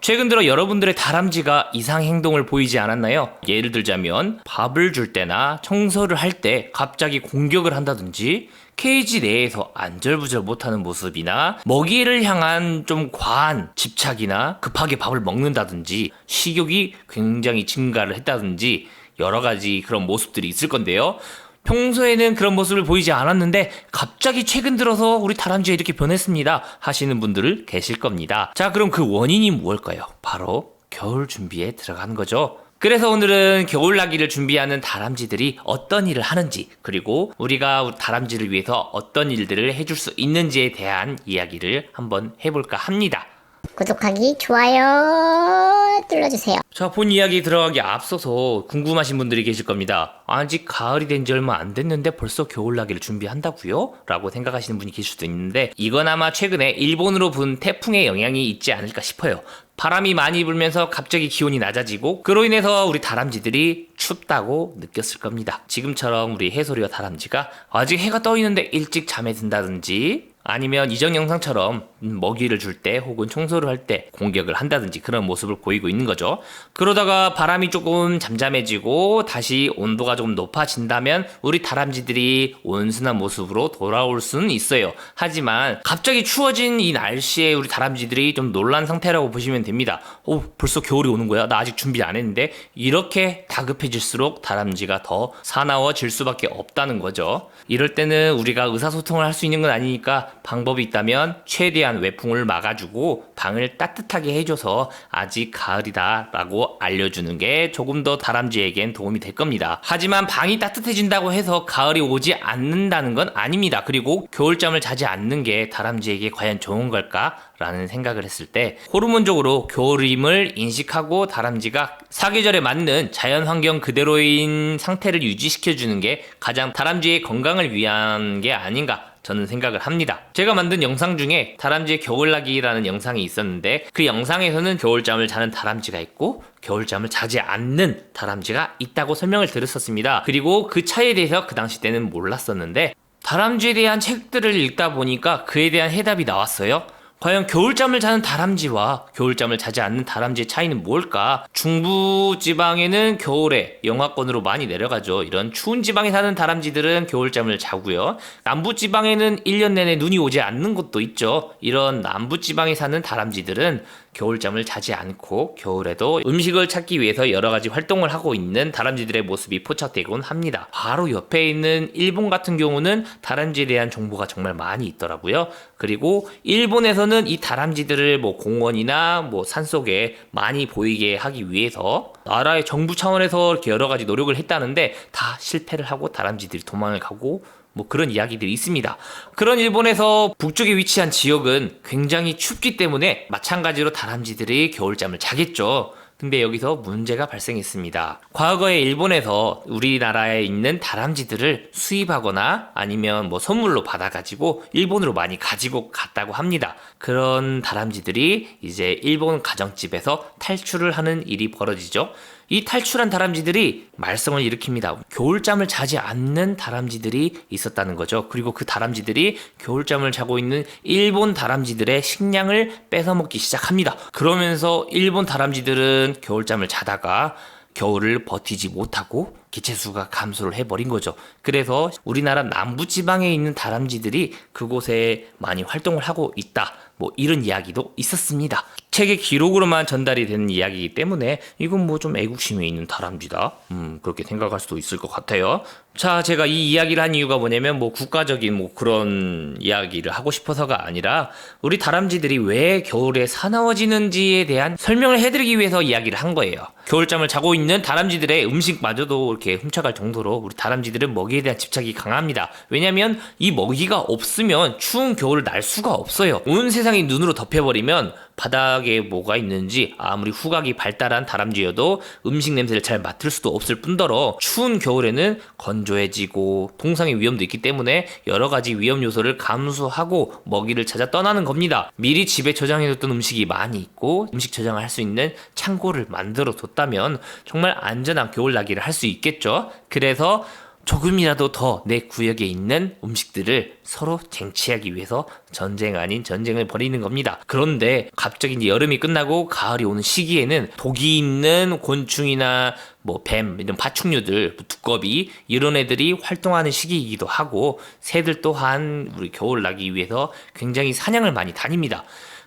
최근 들어 여러분들의 다람쥐가 이상 행동을 보이지 않았나요? 예를 들자면 밥을 줄 때나 청소를 할 때 갑자기 공격을 한다든지 케이지 내에서 안절부절 못하는 모습이나 먹이를 향한 좀 과한 집착이나 급하게 밥을 먹는다든지 식욕이 굉장히 증가를 했다든지 여러 가지 그런 모습들이 있을 건데요. 평소에는 그런 모습을 보이지 않았는데 갑자기 최근 들어서 우리 다람쥐가 이렇게 변했습니다 하시는 분들을 계실 겁니다. 자, 그럼 그 원인이 무엇일까요? 바로 겨울 준비에 들어간 거죠. 그래서 오늘은 겨울나기를 준비하는 다람쥐들이 어떤 일을 하는지 그리고 우리가 다람쥐를 위해서 어떤 일들을 해줄 수 있는지에 대한 이야기를 한번 해볼까 합니다. 구독하기, 좋아요 눌러주세요. 자, 본 이야기 들어가기 앞서서 궁금하신 분들이 계실 겁니다. 아직 가을이 된 지 얼마 안 됐는데 벌써 겨울나기를 준비한다고요? 라고 생각하시는 분이 계실 수도 있는데 이건 아마 최근에 일본으로 분 태풍의 영향이 있지 않을까 싶어요. 바람이 많이 불면서 갑자기 기온이 낮아지고 그로 인해서 우리 다람쥐들이 춥다고 느꼈을 겁니다. 지금처럼 우리 해소리와 다람쥐가 아직 해가 떠 있는데 일찍 잠에 든다든지 아니면 이전 영상처럼 음, 먹이를 줄 때 혹은 청소를 할 때 공격을 한다든지 그런 모습을 보이고 있는 거죠. 그러다가 바람이 조금 잠잠해지고 다시 온도가 조금 높아진다면 우리 다람쥐들이 온순한 모습으로 돌아올 수는 있어요. 하지만 갑자기 추워진 이 날씨에 우리 다람쥐들이 좀 놀란 상태라고 보시면 됩니다. 오, 벌써 겨울이 오는 거야? 나 아직 준비 안 했는데 이렇게 다급해질수록 다람쥐가 더 사나워질 수밖에 없다는 거죠. 이럴 때는 우리가 의사소통을 할 수 있는 건 아니니까 방법이 있다면 최대한 외풍을 막아주고 방을 따뜻하게 해줘서 아직 가을이다 라고 알려주는 게 조금 더 다람쥐에겐 도움이 될 겁니다. 하지만 방이 따뜻해진다고 해서 가을이 오지 않는다는 건 아닙니다. 그리고 겨울잠을 자지 않는 게 다람쥐에게 과연 좋은 걸까? 라는 생각을 했을 때 호르몬적으로 겨울임을 인식하고 다람쥐가 사계절에 맞는 자연 환경 그대로인 상태를 유지시켜주는 게 가장 다람쥐의 건강을 위한 게 아닌가 저는 생각을 합니다. 제가 만든 영상 중에 다람쥐의 겨울나기라는 영상이 있었는데 그 영상에서는 겨울잠을 자는 다람쥐가 있고 겨울잠을 자지 않는 다람쥐가 있다고 설명을 들었었습니다. 그리고 그 차이에 대해서 그 당시 때는 몰랐었는데 다람쥐에 대한 책들을 읽다 보니까 그에 대한 해답이 나왔어요. 과연 겨울잠을 자는 다람쥐와 겨울잠을 자지 않는 다람쥐의 차이는 뭘까? 중부 지방에는 겨울에 영하권으로 많이 내려가죠. 이런 추운 지방에 사는 다람쥐들은 겨울잠을 자고요. 남부 지방에는 1년 내내 눈이 오지 않는 곳도 있죠. 이런 남부 지방에 사는 다람쥐들은 겨울잠을 자지 않고 겨울에도 음식을 찾기 위해서 여러 가지 활동을 하고 있는 다람쥐들의 모습이 포착되곤 합니다. 바로 옆에 있는 일본 같은 경우는 다람쥐에 대한 정보가 정말 많이 있더라고요. 그리고 일본에서는 이 다람쥐들을 뭐 공원이나 뭐 산속에 많이 보이게 하기 위해서 나라의 정부 차원에서 이렇게 여러 가지 노력을 했다는데 다 실패를 하고 다람쥐들이 도망을 가고 뭐 그런 이야기들이 있습니다. 그런 일본에서 북쪽에 위치한 지역은 굉장히 춥기 때문에 마찬가지로 다람쥐들이 겨울잠을 자겠죠. 근데 여기서 문제가 발생했습니다. 과거에 일본에서 우리나라에 있는 다람쥐들을 수입하거나 아니면 뭐 선물로 받아가지고 일본으로 많이 가지고 갔다고 합니다. 그런 다람쥐들이 이제 일본 가정집에서 탈출을 하는 일이 벌어지죠. 이 탈출한 다람쥐들이 말썽을 일으킵니다. 겨울잠을 자지 않는 다람쥐들이 있었다는 거죠. 그리고 그 다람쥐들이 겨울잠을 자고 있는 일본 다람쥐들의 식량을 뺏어먹기 시작합니다. 그러면서 일본 다람쥐들은 겨울잠을 자다가 겨울을 버티지 못하고 개체수가 감소를 해버린 거죠. 그래서 우리나라 남부 지방에 있는 다람쥐들이 그곳에 많이 활동을 하고 있다. 뭐 이런 이야기도 있었습니다. 책의 기록으로만 전달이 되는 이야기이기 때문에 이건 뭐 좀 애국심이 있는 다람쥐다. 음, 그렇게 생각할 수도 있을 것 같아요. 자, 제가 이 이야기를 한 이유가 뭐냐면 뭐 국가적인 뭐 그런 이야기를 하고 싶어서가 아니라 우리 다람쥐들이 왜 겨울에 사나워지는지에 대한 설명을 해드리기 위해서 이야기를 한 거예요. 겨울잠을 자고 있는 다람쥐들의 음식마저도 이렇게 훔쳐갈 정도로 우리 다람쥐들은 먹이에 대한 집착이 강합니다. 왜냐면 이 먹이가 없으면 추운 겨울을 날 수가 없어요. 온 세상이 눈으로 덮여버리면 바닥에 뭐가 있는지 아무리 후각이 발달한 다람쥐여도 음식 냄새를 잘 맡을 수도 없을 뿐더러 추운 겨울에는 건조해지고 동상의 위험도 있기 때문에 여러 가지 위험 요소를 감수하고 먹이를 찾아 떠나는 겁니다. 미리 집에 저장해뒀던 음식이 많이 있고 음식 저장을 할 수 있는 창고를 만들어 뒀다면 정말 안전한 겨울나기를 할 수 있겠죠. 그래서 조금이라도 더 내 구역에 있는 음식들을 서로 쟁취하기 위해서 전쟁 아닌 전쟁을 벌이는 겁니다. 그런데 갑자기 이제 여름이 끝나고 가을이 오는 시기에는 독이 있는 곤충이나 뭐 뱀 이런 파충류들 뭐 두꺼비 이런 애들이 활동하는 시기이기도 하고 새들 또한 우리 겨울 나기 위해서 굉장히 사냥을 많이 다닙니다.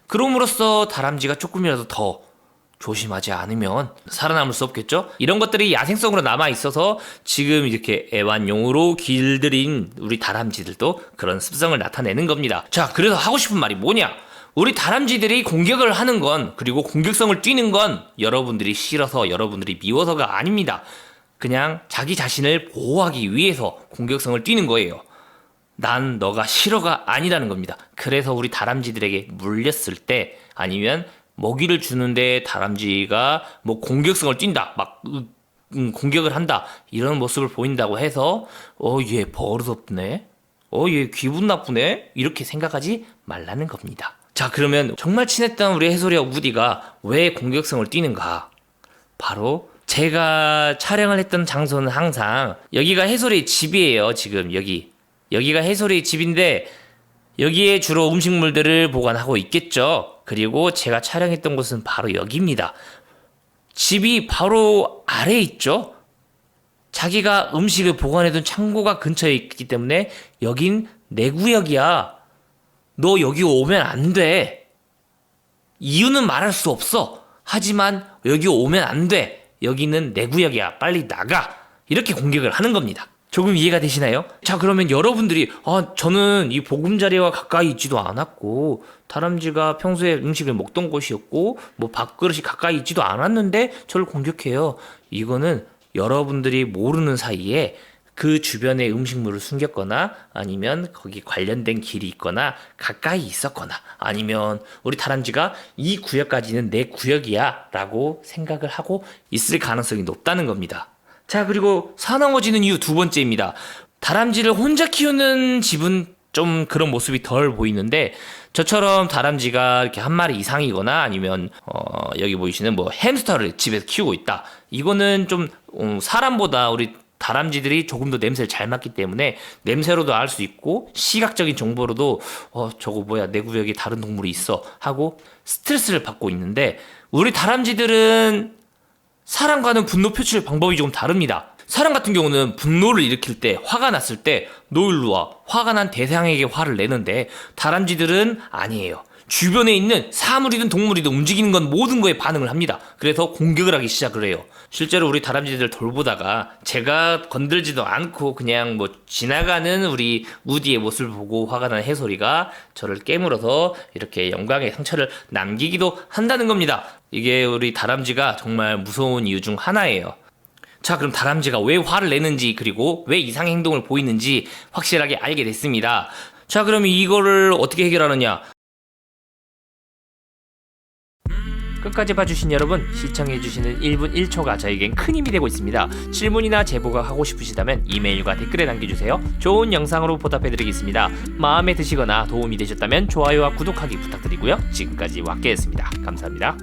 그럼으로써 다람쥐가 조금이라도 더 조심하지 않으면 살아남을 수 없겠죠? 이런 것들이 야생성으로 남아 있어서 지금 이렇게 애완용으로 길들인 우리 다람쥐들도 그런 습성을 나타내는 겁니다. 자, 그래서 하고 싶은 말이 뭐냐? 우리 다람쥐들이 공격을 하는 건 그리고 공격성을 띠는 건 여러분들이 싫어서 여러분들이 미워서가 아닙니다. 그냥 자기 자신을 보호하기 위해서 공격성을 띠는 거예요. 난 너가 싫어가 아니라는 겁니다. 그래서 우리 다람쥐들에게 물렸을 때 아니면 먹이를 주는데 다람쥐가 뭐 공격성을 띈다, 막 으, 음, 공격을 한다 이런 모습을 보인다고 해서 어 얘 버릇없네, 어 얘 기분 나쁘네 이렇게 생각하지 말라는 겁니다. 자 그러면 정말 친했던 우리 해솔이와 우디가 왜 공격성을 띠는가? 바로 제가 촬영을 했던 장소는 항상 여기가 해솔이의 집이에요. 지금 여기 여기가 해솔이의 집인데 여기에 주로 음식물들을 보관하고 있겠죠. 그리고 제가 촬영했던 곳은 바로 여기입니다. 집이 바로 아래에 있죠. 자기가 음식을 보관해둔 창고가 근처에 있기 때문에 여긴 내 구역이야. 너 여기 오면 안 돼. 이유는 말할 수 없어. 하지만 여기 오면 안 돼. 여기는 내 구역이야. 빨리 나가. 이렇게 공격을 하는 겁니다. 조금 이해가 되시나요? 자, 그러면 여러분들이, 아, 저는 이 보금자리와 가까이 있지도 않았고, 다람쥐가 평소에 음식을 먹던 곳이었고, 뭐 밥그릇이 가까이 있지도 않았는데, 저를 공격해요. 이거는 여러분들이 모르는 사이에 그 주변에 음식물을 숨겼거나 아니면 거기 관련된 길이 있거나 가까이 있었거나 아니면 우리 다람쥐가 이 구역까지는 내 구역이야 라고 생각을 하고 있을 가능성이 높다는 겁니다. 자, 그리고 사나워지는 이유 두 번째입니다. 다람쥐를 혼자 키우는 집은 좀 그런 모습이 덜 보이는데 저처럼 다람쥐가 이렇게 한 마리 이상이거나 아니면 어, 여기 보이시는 뭐 햄스터를 집에서 키우고 있다. 이거는 좀 음, 사람보다 우리 다람쥐들이 조금 더 냄새를 잘 맡기 때문에 냄새로도 알 수 있고 시각적인 정보로도 어 저거 뭐야 내 구역에 다른 동물이 있어 하고 스트레스를 받고 있는데 우리 다람쥐들은 사람과는 분노 표출 방법이 조금 다릅니다. 사람 같은 경우는 분노를 일으킬 때, 화가 났을 때, 너 일로 와. 화가 난 대상에게 화를 내는데, 다람쥐들은 아니에요. 주변에 있는 사물이든 동물이든 움직이는 건 모든 거에 반응을 합니다. 그래서 공격을 하기 시작을 해요. 실제로 우리 다람쥐들 돌보다가 제가 건들지도 않고 그냥 뭐 지나가는 우리 우디의 모습을 보고 화가 난 해소리가 저를 깨물어서 이렇게 영광의 상처를 남기기도 한다는 겁니다. 이게 우리 다람쥐가 정말 무서운 이유 중 하나예요. 자, 그럼 다람쥐가 왜 화를 내는지 그리고 왜 이상 행동을 보이는지 확실하게 알게 됐습니다. 자, 그럼 이거를 어떻게 해결하느냐? 끝까지 봐주신 여러분 시청해주시는 1분 1초가 저에겐 큰 힘이 되고 있습니다. 질문이나 제보가 하고 싶으시다면 이메일과 댓글에 남겨주세요. 좋은 영상으로 보답해드리겠습니다. 마음에 드시거나 도움이 되셨다면 좋아요와 구독하기 부탁드리고요. 지금까지 왁개였습니다. 감사합니다.